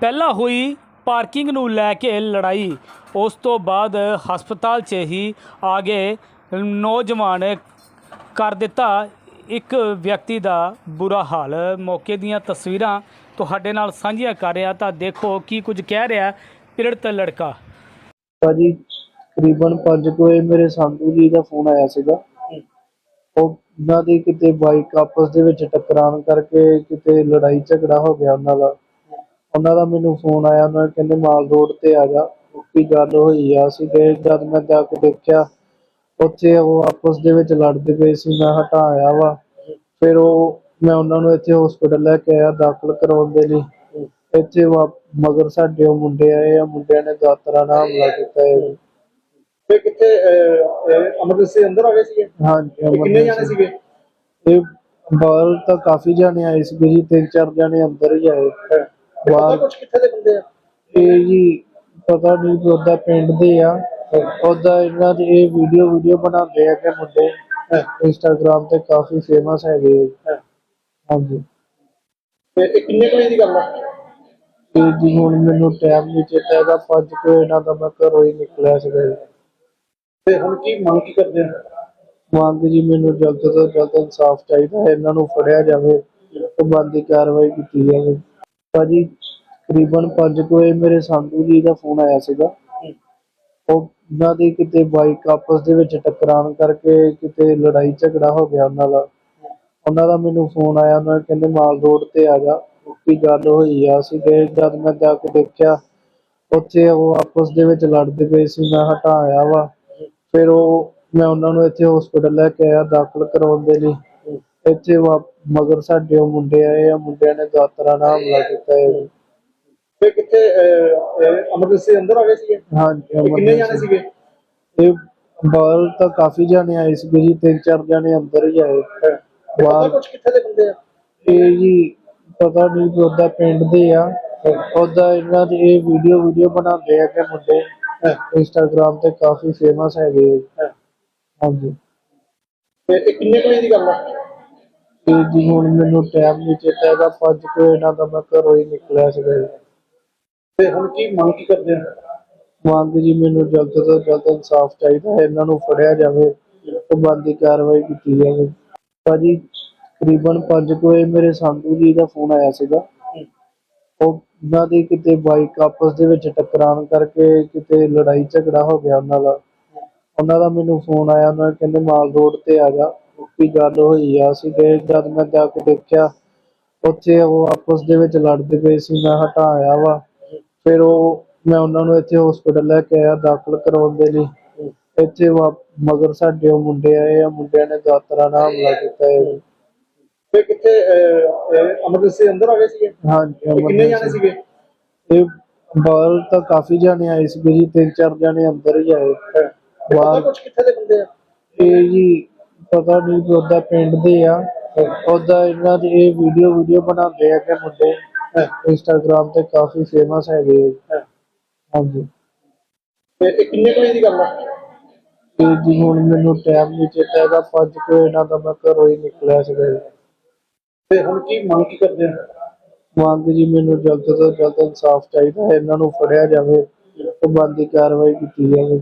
ਪਹਿਲਾਂ ਹੋਈ ਪਾਰਕਿੰਗ ਨੂੰ ਲੈ ਕੇ ਲੜਾਈ। ਉਸ ਤੋਂ ਬਾਅਦ ਹਸਪਤਾਲ 'ਚ ਹੀ ਆ ਗਏ ਨੌਜਵਾਨ ਕਰ ਦਿੱਤਾ। ਇੱਕ ਵਿਅਕਤੀ ਦਾ ਬੁਰਾ ਹਾਲ। ਮੌਕੇ ਦੀਆਂ ਤਸਵੀਰਾਂ ਤੁਹਾਡੇ ਨਾਲ ਸਾਂਝੀਆਂ ਕਰ ਰਿਹਾ ਤਾਂ ਦੇਖੋ ਕੀ ਕੁਝ ਕਹਿ ਰਿਹਾ ਪੀੜਤ ਲੜਕਾ। ਭਾਜੀ, ਤਕਰੀਬਨ 5 ਵਜੇ ਮੇਰੇ ਸੰਧੂ ਜੀ ਦਾ ਫੋਨ ਆਇਆ ਸੀਗਾ। ਉਹਨਾਂ ਦੀ ਕਿਤੇ ਬਾਈਕ ਆਪਸ ਦੇ ਵਿੱਚ ਟਕਰਾਉਣ ਕਰਕੇ ਕਿਤੇ ਲੜਾਈ ਝਗੜਾ ਹੋ ਗਿਆ ਉਹਨਾਂ ਦਾ। ਉਹਨਾਂ ਦਾ ਮੈਨੂੰ ਫੋਨ ਆਇਆ ਉਹਨਾਂ ਕਹਿੰਦੇ ਮਾਲ ਰੋਡ ਤੇ ਆ ਜਾ। ਕੀ ਗੱਲ ਹੋਈ ਆ ਅਸੀਂ ਗਏ ਜਦ ਮੈਂ ਜਾ ਕੇ ਦੇਖਿਆ ਉੱਥੇ ਉਹ ਆਪਸ ਦੇ ਵਿੱਚ ਲੜਦੇ ਪਏ ਸੀ ਮੈਂ ਹਟਾਇਆ ਵਾ। ਫਿਰ ਉਹ ਮੈਂ ਉਹਨਾਂ ਨੂੰ ਇੱਥੇ ਹਸਪੀਟਲ ਲੈ ਕੇ ਆਇਆ ਦਾਖਲ ਕਰਾਉਣ ਦੇ ਲਈ। ਇੱਥੇ ਵਾ- ਮਗਰ ਸਾਡੇ ਉਹ ਮੁੰਡੇ ਆਏ ਆ ਮੁੰਡਿਆਂ ਨੇ ਦਾਤਰਾ ਨਾਲ ਹਮਲਾ ਕੀਤਾ ਹੈ ਤੇ ਕਿੱਥੇ ਐਮਰਜੈਂਸੀ ਅੰਦਰ ਆ ਗਏ ਸੀਗੇ? ਹਾਂਜੀ ਕਿੰਨੇ। ਜਾਣੇ ਸੀਗੇ? ਇਹ ਬਾਹਰ ਤਾਂ ਕਾਫੀ ਜਾਣੇ ਆਏ ਸੀਗੇ ਜੀ ਤਿੰਨ ਚਾਰ ਜਾਣੇ ਅੰਦਰ ਹੀ ਆਏ। ਬਾਹਰ ਕੁਝ ਕਿੱਥੇ ਦੇ ਬੰਦੇ ਆ? ਇਹ ਜੀ ਪਤਾ ਨਹੀਂ ਕਿ ਉਹਦਾ ਪਿੰਡ ਦੇ ਆ। ਉਹਦਾ ਇਹਨਾਂ ਦੇ ਇਹ ਵੀਡੀਓ ਵੀਡੀਓ ਬਣਾਉਂਦੇ ਆ ਕਿ ਮੁੰਡੇ ਇੰਸਟਾਗ੍ਰਾਮ ਤੇ ਕਾਫੀ ਫੇਮਸ ਹੈਗੇ ਆ। ਜੀ। ਹਾਂਜੀ। ਤੇ ਇਹ ਕਿੰਨੇ ਕੁ ਵਜੇ ਦੀ ਗੱਲ ਆ? ਤੇ ਜੀ ਹੁਣ ਮੈਨੂੰ ਟਾਈਮ ਨਹੀਂ ਚੇਤਾ ਹੈਗਾ। ਪੰਜ ਕੁ ਇਹਨਾਂ ਦਾ ਮੈਂ ਘਰੋਂ ਹੀ ਨਿਕਲਿਆ ਸੀਗਾ ਜੀ। ਤੇ ਹੁਣ ਕੀ ਮੰਗ ਕੀ ਕਰਦੇ ਆ? ਮੰਗ ਜੀ ਮੈਨੂੰ ਜਲਦ ਤੋਂ ਜਲਦ ਇਨਸਾਫ ਚਾਹੀਦਾ ਹੈ। ਇਹਨਾਂ ਨੂੰ ਫੜਿਆ ਜਾਵੇ। ਤੇ ਬਣਦੀ ਕਾਰਵਾਈ ਕੀਤੀ ਜਾਵੇ। ਭਾਜੀ ਤਕਰੀਬਨ 5 ਵਜੇ ਮੇਰੇ ਸੰਧੂ ਜੀ ਦਾ ਫੋਨ ਆਇਆ ਸੀਗਾ। ਉਹ ਉਹਨਾਂ ਦੀ ਕਿਤੇ ਬਾਈਕ ਆਪਸ ਦੇ ਵਿੱਚ ਟਕਰਾਉਣ ਕਰਕੇ ਕਿਤੇ ਲੜਾਈ ਝਗੜਾ ਹੋ ਗਿਆ ਉਹਨਾਂ ਦਾ। ਉਹਨਾਂ ਦਾ ਮੈਨੂੰ ਫੋਨ ਆਇਆ ਉਹਨਾਂ ਕਹਿੰਦੇ ਮਾਲ ਰੋਡ ਤੇ ਆ ਜਾ। ਕੀ ਗੱਲ ਹੋਈ ਆ ਅਸੀਂ ਗਏ ਜਦ ਮੈਂ ਜਾ ਕੇ ਦੇਖਿਆ ਉੱਥੇ ਉਹ ਆਪਸ ਦੇ ਵਿੱਚ ਲੜਦੇ ਪਏ ਸੀ ਮੈਂ ਹਟਾਇਆ ਵਾ। ਫਿਰ ਉਹ ਮੈਂ ਉਹਨਾਂ ਨੂੰ ਇੱਥੇ ਹਸਪੀਟਲ ਲੈ ਕੇ ਆਇਆ ਦਾਖਲ ਕਰਾਉਣ ਦੇ ਲਈ। ਇੱਥੇ ਵਾ- ਮਗਰ ਸਾਡੇ ਉਹ ਮੁੰਡੇ ਆਏ ਆ ਮੁੰਡਿਆਂ ਨੇ ਦਾਤਰਾ ਨਾਲ ਹਮਲਾ ਕੀਤਾ ਹੈ ਤੇ ਕਿੱਥੇ ਐਮਰਜੈਂਸੀ ਅੰਦਰ ਆ ਗਏ ਸੀਗੇ? ਹਾਂਜੀ ਤੇ ਕਿੰਨੇ ਜਾਣੇ। ਸੀਗੇ? ਇਹ ਬਾਹਰ ਤਾਂ ਕਾਫੀ ਜਾਣੇ ਆਏ ਸੀਗੇ ਜੀ ਤਿੰਨ ਚਾਰ ਜਾਣੇ ਅੰਦਰ ਹੀ ਆਏ। ਪਤਾ ਬਾਹਰ ਕੁਝ ਕਿੱਥੇ ਦੇ ਬੰਦੇ ਆ? ਇਹ ਜੀ ਪਤਾ ਨਹੀਂ ਕਿ ਉਹਦਾ ਪਿੰਡ ਦੇ ਆ। ਉਹਦਾ ਇਹਨਾਂ ਦੇ ਇਹ ਵੀਡੀਓ ਵੀਡੀਓ ਬਣਾਉਂਦੇ ਆ ਕਿ ਮੁੰਡੇ ਇੰਸਟਾਗ੍ਰਾਮ ਤੇ ਕਾਫੀ ਫੇਮਸ ਹੈਗੇ ਆ। ਜੀ। ਹਾਂਜੀ। ਤੇ ਇਹ ਕਿੰਨੇ ਕੁ ਵਜੇ ਦੀ ਗੱਲ ਆ? ਤੇ ਜੀ ਹੁਣ ਮੈਨੂੰ ਟਾਈਮ ਨਹੀਂ ਚੇਤਾ ਹੈਗਾ ਪੰਜ ਕੁ ਇਹਨਾਂ ਦਾ ਮੈਂ ਘਰੋਂ ਹੀ ਨਿਕਲਿਆ ਸੀਗਾ ਜੀ। ਤੇ ਹੁਣ ਕੀ ਮੰਗ ਕੀ ਕਰਦੇ ਆ ਮੰਗ ਜੀ ਮੈਨੂੰ ਜਲਦ ਤੋਂ ਜਲਦ ਇਨਸਾਫ ਚਾਹੀਦਾ ਹੈ ਇਹਨਾਂ ਨੂੰ ਫੜਿਆ ਜਾਵੇ ਤੇ ਬਣਦੀ ਕਾਰਵਾਈ ਕੀਤੀ ਜਾਵੇ। ਭਾਜੀ ਤਕਰੀਬਨ 5 ਵਜੇ ਮੇਰੇ ਸੰਧੂ ਜੀ ਦਾ ਫੋਨ ਆਇਆ ਸੀਗਾ। ਉਹ ਉਹਨਾਂ ਦੀ ਕਿਤੇ ਬਾਈਕ ਆਪਸ ਦੇ ਵਿੱਚ ਟਕਰਾਉਣ ਕਰਕੇ ਕਿਤੇ ਲੜਾਈ ਝਗੜਾ ਹੋ ਗਿਆ ਉਹਨਾਂ ਦਾ। ਉਹਨਾਂ ਦਾ ਮੈਨੂੰ ਫੋਨ ਆਇਆ ਉਹਨਾਂ ਕਹਿੰਦੇ ਮਾਲ ਰੋਡ ਤੇ ਆ ਜਾ। ਕੀ ਗੱਲ ਹੋਈ ਆ ਅਸੀਂ ਗਏ ਜਦ ਮੈਂ ਜਾ ਕੇ ਦੇਖਿਆ ਉੱਥੇ ਉਹ ਆਪਸ ਦੇ ਵਿੱਚ ਲੜਦੇ ਪਏ ਸੀ ਮੈਂ ਹਟਾਇਆ ਵਾ। ਫਿਰ ਉਹ ਮੈਂ ਉਹਨਾਂ ਨੂੰ ਇੱਥੇ ਹਸਪੀਟਲ ਲੈ ਕੇ ਆਇਆ ਦਾਖਲ ਕਰਾਉਣ ਦੇ ਲਈ। ਇੱਥੇ ਵਾ- ਮਗਰ ਸਾਡੇ ਉਹ ਮੁੰਡੇ ਆਏ ਆ ਮੁੰਡਿਆਂ ਨੇ ਦਾਤਰਾ ਨਾਲ ਹਮਲਾ ਕੀਤਾ ਹੈ ਤੇ ਕਿੱਥੇ ਐਮਰਜੈਂਸੀ ਅੰਦਰ ਆ ਗਏ ਸੀਗੇ? ਹਾਂਜੀ ਕਿੰਨੇ ਜਾਣੇ। ਸੀਗੇ? ਇਹ ਬਾਹਰ ਤਾਂ ਕਾਫੀ ਜਾਣੇ ਆਏ ਸੀਗੇ ਜੀ ਤਿੰਨ ਚਾਰ ਜਾਣੇ ਅੰਦਰ ਹੀ ਆਏ। ਬਾਹਰ ਕੁਝ ਕਿੱਥੇ ਦੇ ਬੰਦੇ ਆ? ਇਹ ਜੀ ਪਤਾ ਨਹੀਂ ਕਿ ਉਹਦਾ ਪਿੰਡ ਦੇ ਆ। ਉਹਦਾ ਇਹਨਾਂ ਦੇ ਇਹ ਵੀਡੀਓ ਵੀਡੀਓ ਬਣਾਉਂਦੇ ਆ ਕਿ ਮੁੰਡੇ ਇੰਸਟਾਗ੍ਰਾਮ ਤੇ ਕਾਫੀ ਫੇਮਸ ਹੈਗੇ ਆ। ਹਾਂਜੀ। ਤੇ ਇਹ ਕਿੰਨੇ ਕੁ ਵਜੇ ਦੀ ਗੱਲ ਆ? ਤੇ ਜੀ ਹੁਣ ਮੈਨੂੰ ਟਾਈਮ ਨਹੀਂ ਚੇਤਾ ਹੈਗਾ ਪੰਜ ਕੁ ਇਹਨਾਂ ਦਾ ਮੈਂ ਘਰੋਂ ਹੀ ਨਿਕਲਿਆ ਸੀਗਾ ਜੀ। ਤੇ ਹੁਣ ਕੀ ਮੰਗ ਕੀ ਕਰਦੇ ਆ? ਮੰਗ ਜੀ ਮੈਨੂੰ ਜਲਦ ਤੋਂ ਜਲਦ ਇਨਸਾਫ ਚਾਹੀਦਾ ਹੈ ਇਹਨਾਂ ਨੂੰ ਫੜਿਆ ਜਾਵੇ ਤੇ ਬਣਦੀ ਕਾਰਵਾਈ ਕੀਤੀ ਜਾਵੇ।